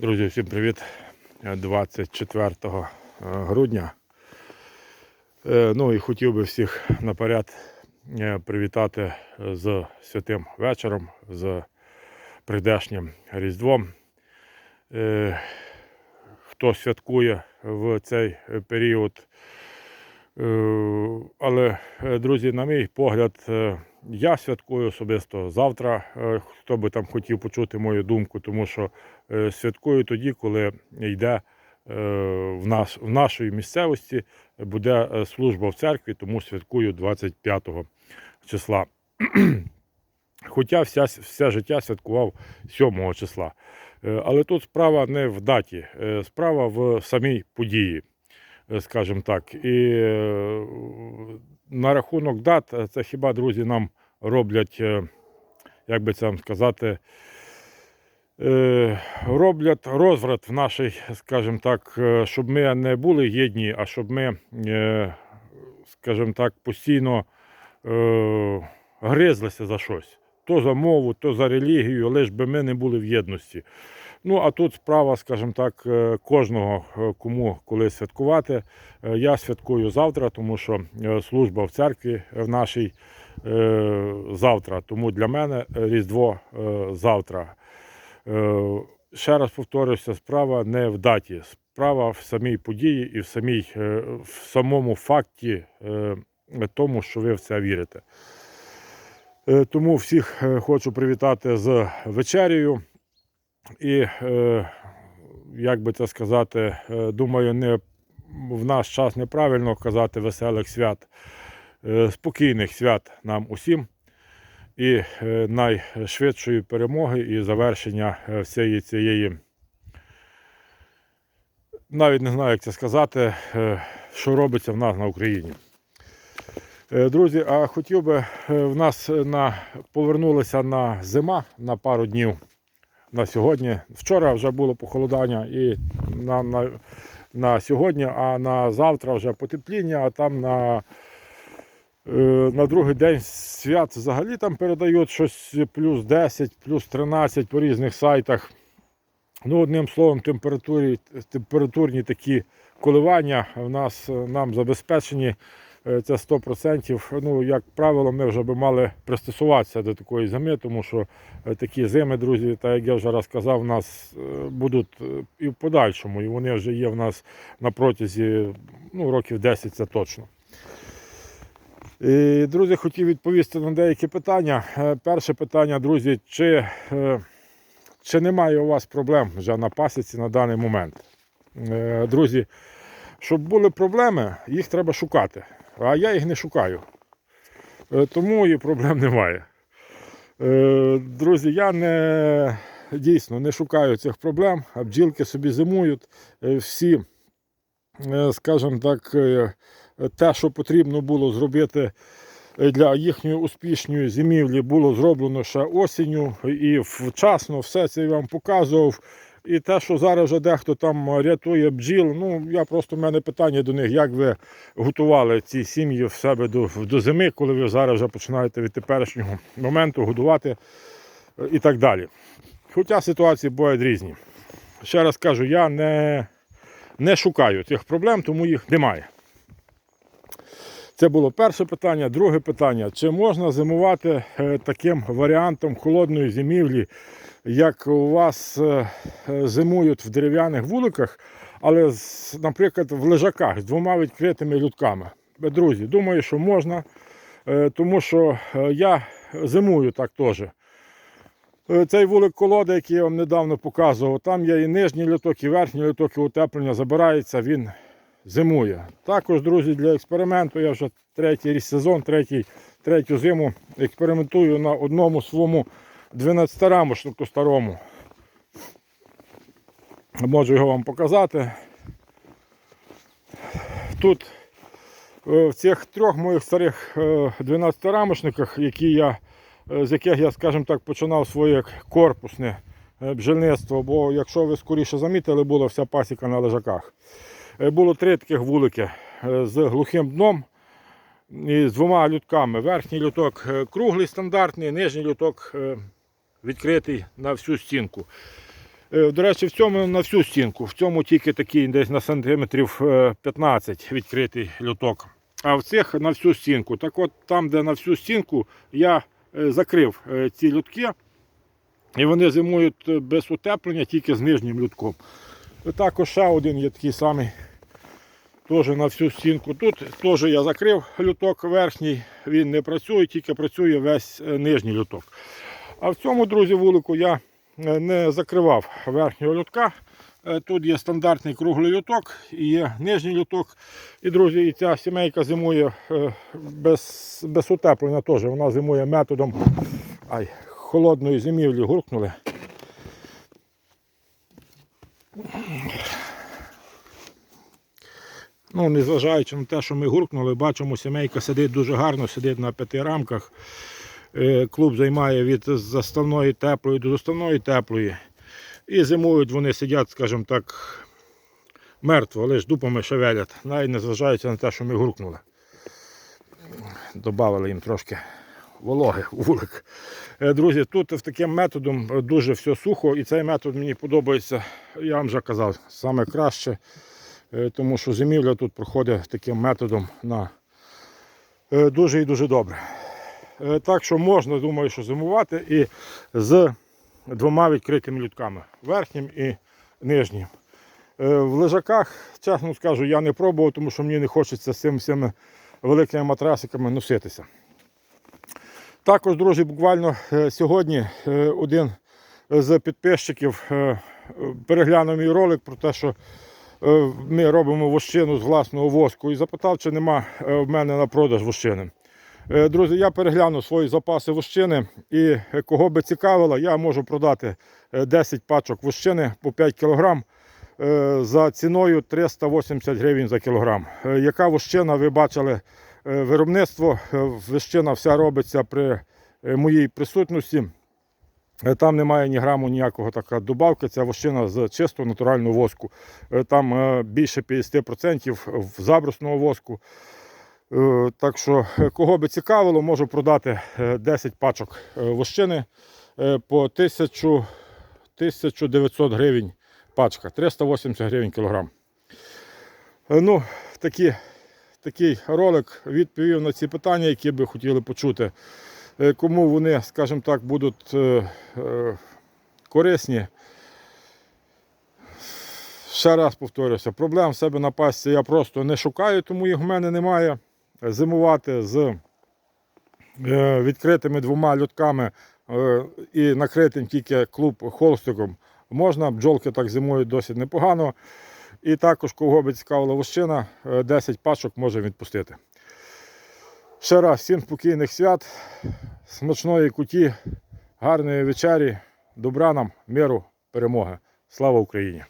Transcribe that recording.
Друзі, всім привіт! 24 грудня. Е, Ну і хотів би всіх наперед е, привітати з святим вечором, з прийдешнім Різдвом. Е, Хто святкує в цей період. Е, Але, е, друзі, на мій погляд, е, я святкую особисто завтра. Е, Хто би там хотів почути мою думку, тому що е, святкую тоді, коли йде е, в, нас, в нашій місцевості буде служба в церкві, тому святкую 25 числа. Хоча вся, все життя святкував 7 числа. Але тут справа не в даті, справа в самій події, скажімо так. І на рахунок дат, це хіба друзі нам роблять, е, як би це вам сказати, е, роблять розврат в нашій, скажімо так, е, щоб ми не були єдні, а щоб ми, скажімо так, постійно гризлися за щось. То за мову, то за релігію, лиш би ми не були в єдності. Ну, а тут справа, скажімо так, е, кожного, е, кому коли святкувати. Е, Я святкую завтра, тому що служба в церкві в нашій завтра. Тому для мене Різдво завтра. Ще раз повторюся, справа не в даті, справа в самій події і в, самій, в самому факті тому, що ви в це вірите. Тому всіх хочу привітати з вечерею. І, е, як би це сказати, е, думаю, не в наш час неправильно казати веселих свят, Е, спокійних свят нам усім. І найшвидшої перемоги і завершення всієї цієї, навіть не знаю, як це сказати, що робиться в нас на Україні. Друзі, а хотів би, в нас на, повернулася на зима на пару днів на сьогодні. Вчора вже було похолодання і на, на, на сьогодні, а на завтра вже потепління, а там на, е, на другий день свят взагалі там передають щось плюс 10, плюс 13 по різних сайтах. Ну, одним словом, температурні такі коливання в нас е, нам забезпечені. Е, Це 100%. Ну, як правило, ми вже би мали пристосуватися до такої зими, тому що е, такі зими, друзі, так як я вже раз казав, у нас е, будуть і в подальшому, і вони вже є в нас на протязі ну, років 10 це точно. І, друзі, хотів відповісти на деякі питання. Перше питання, друзі, чи, чи немає у вас проблем вже на пасіці на даний момент? Друзі, щоб були проблеми, їх треба шукати. А я їх не шукаю. Е, Тому і проблем немає. Е, Друзі, я не дійсно не шукаю цих проблем, а бджілки собі зимують. Е, Всі, скажімо так, те, що потрібно було зробити для їхньої успішної зимівлі, було зроблено ще осінню і вчасно все це я вам показував. І те, що зараз вже дехто там рятує бджіл, ну я просто в мене питання до них, як ви готували ці сім'ї в себе до, до зими, коли ви зараз вже починаєте від теперішнього моменту годувати е, і так далі. Хоча ситуації бувають різні. Ще раз кажу, я не, не шукаю цих проблем, тому їх немає. Це було перше питання. Друге питання: чи можна зимувати е, таким варіантом холодної зимівлі, як у вас е, е, зимують в дерев'яних вуликах, але, наприклад, в лежаках з двома відкритими людками? Друзі, думаю, що можна, тому що я зимую так теж. Цей вулик колоди, який я вам недавно показував, там є і нижній люток, і верхній люток, і утеплення забирається, він зимує. Також, друзі, для експерименту я вже третій сезон, третій, третю зиму експериментую на одному своєму 12-рамошнику старому. Можу його вам показати. Тут е, в цих трьох моїх старих 12-рамошниках, які я, е, з яких я, скажімо так, починав своє корпусне е, бджільництво, бо якщо ви скоріше замітили, була вся пасіка на лежаках. Е, Було три таких вулики е, з глухим дном і з двома лютками. Верхній люток е, круглий стандартний, нижній люток відкритий на всю стінку. До речі, в цьому на всю стінку. В цьому тільки такий десь на сантиметрів е, 15 відкритий люток. А в цих на всю стінку. Так от там, де на всю стінку, я закрив ці лютки. І вони зимують без утеплення, тільки з нижнім лютком. Також ще один є такий самий. Теж на всю стінку. Тут теж я закрив люток верхній, він не працює, тільки працює весь е, нижній люток. А в цьому, друзі, вулику я е, не закривав верхнього лютка. Е, Тут є стандартний круглий люток і є нижній люток. І, друзі, і ця сімейка зимує без, без утеплення теж. Вона зимує методом ай, холодної зимівлі гуркнули. Ну, незважаючи на те, що ми гуркнули, бачимо, сімейка сидить дуже гарно, сидить на п'яти рамках. Е, Клуб займає від заставної теплої до заставної теплої. І зимують вони сидять, скажімо так, мертво, лише дупами шевелять, навіть незважаючи на те, що ми гуркнули. Добавили їм трошки вологи вулик. Е, Друзі, тут таким методом дуже все сухо, і цей метод мені подобається, я вам вже казав, саме краще. Е, тому що зимівля тут проходить таким методом на е, дуже і дуже добре. Е, Так що можна, думаю, що зимувати і з двома відкритими лютками верхнім і нижнім. В лежаках, чесно скажу, я не пробував, тому що мені не хочеться з цими всіми великими матрасиками носитися. Також, друзі, буквально сьогодні один з підписчиків переглянув мій ролик про те, що ми робимо вощину з власного воску і запитав, чи нема е, в мене на продаж вощини. Е, Друзі, я переглянув свої запаси вощини і е, кого би цікавило, я можу продати е, 10 пачок вощини по 5 кг е, за ціною 380 гривень за кілограм. Е, Яка вощина, ви бачили е, виробництво, Е, вощина вся робиться при е, моїй присутності. Е, Там немає ні граму ніякого така добавки. Це вощина з чистого натурального воску. Е, Там е, більше 50% в забрусного воску. Так що, кого би цікавило, можу продати е, 10 пачок вощини по 1000, 1900 гривень пачка, 380 гривень кілограм. Ну, такі, такий ролик відповів на ці питання, які би хотіли почути. Е, Кому вони, скажімо так, будуть е, е, корисні. Ще раз повторюся, проблем в себе на пасті я просто не шукаю, тому їх в мене немає. Зимувати з відкритими двома льотками і накритим тільки клуб холстиком можна. Бджолки так зимують досить непогано. І також, кого би цікавила вощина, е, 10 пачок може відпустити. Ще раз всім спокійних свят, смачної куті, гарної вечері, добра нам, миру, перемоги. Слава Україні!